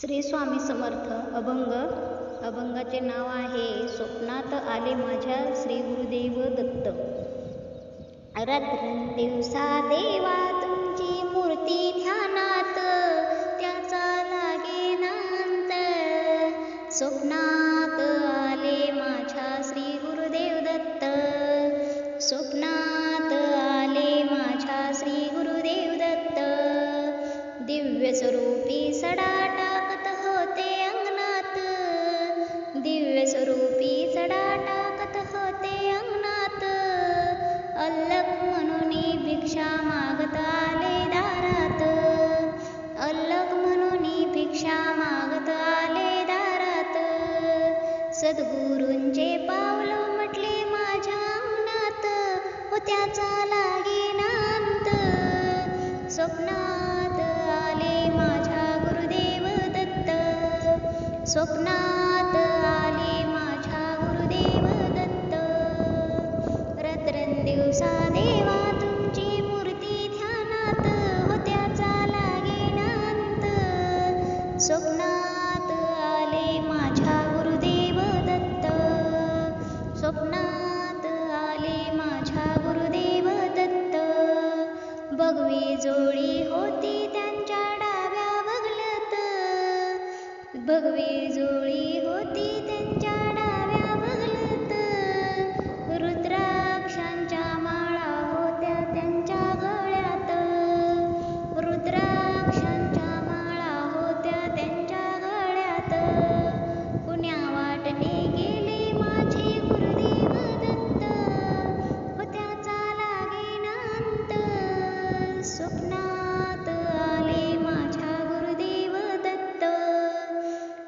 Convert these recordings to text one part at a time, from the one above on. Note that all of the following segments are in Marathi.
श्री स्वामी समर्थ. अभंग. अभंगाचे नाव आहे स्वप्नात आले माझ्या श्री गुरुदेव दत्त. रात्रंदिवसा देवा तुमची मूर्ती ध्यानात त्याचा लागे नांत स्वप्नात आले माझ्या श्री गुरुदेव दत्त. स्वप्नात आले माझ्या श्री गुरुदेव दत्त. दिव्य स्वरूपी सडाटा अल्लक म्हणून भिक्षा मागत आले दारात. अल्लक म्हणून भिक्षा मागत आले दारात. सद्गुरूंचे पावलं म्हटले माझ्या अंगणात व त्याचा लागे नांत. स्वप्नात आले माझ्या गुरुदेव दत्त. स्वप्नात जोडी होती त्यांच्या डाव्या बगलत भगवी जोडी होती त्यांच्या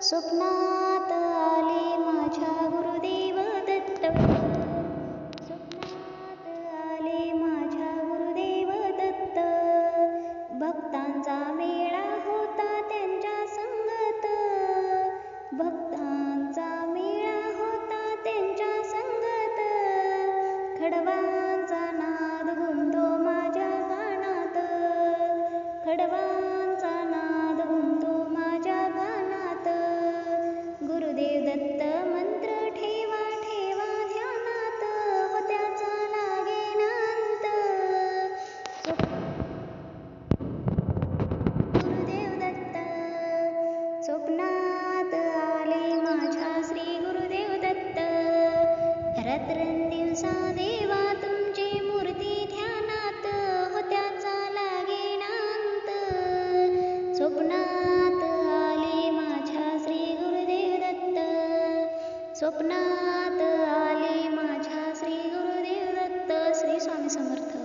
स्वप्ना रात्रंदिवसा देवा तुमची मूर्ती ध्यानात होत्याचा लागे नांत स्वप्नात आले माझ्या श्री गुरुदेव दत्त. स्वप्नात आले माझ्या श्री गुरुदेव दत्त. श्री स्वामी समर्थ.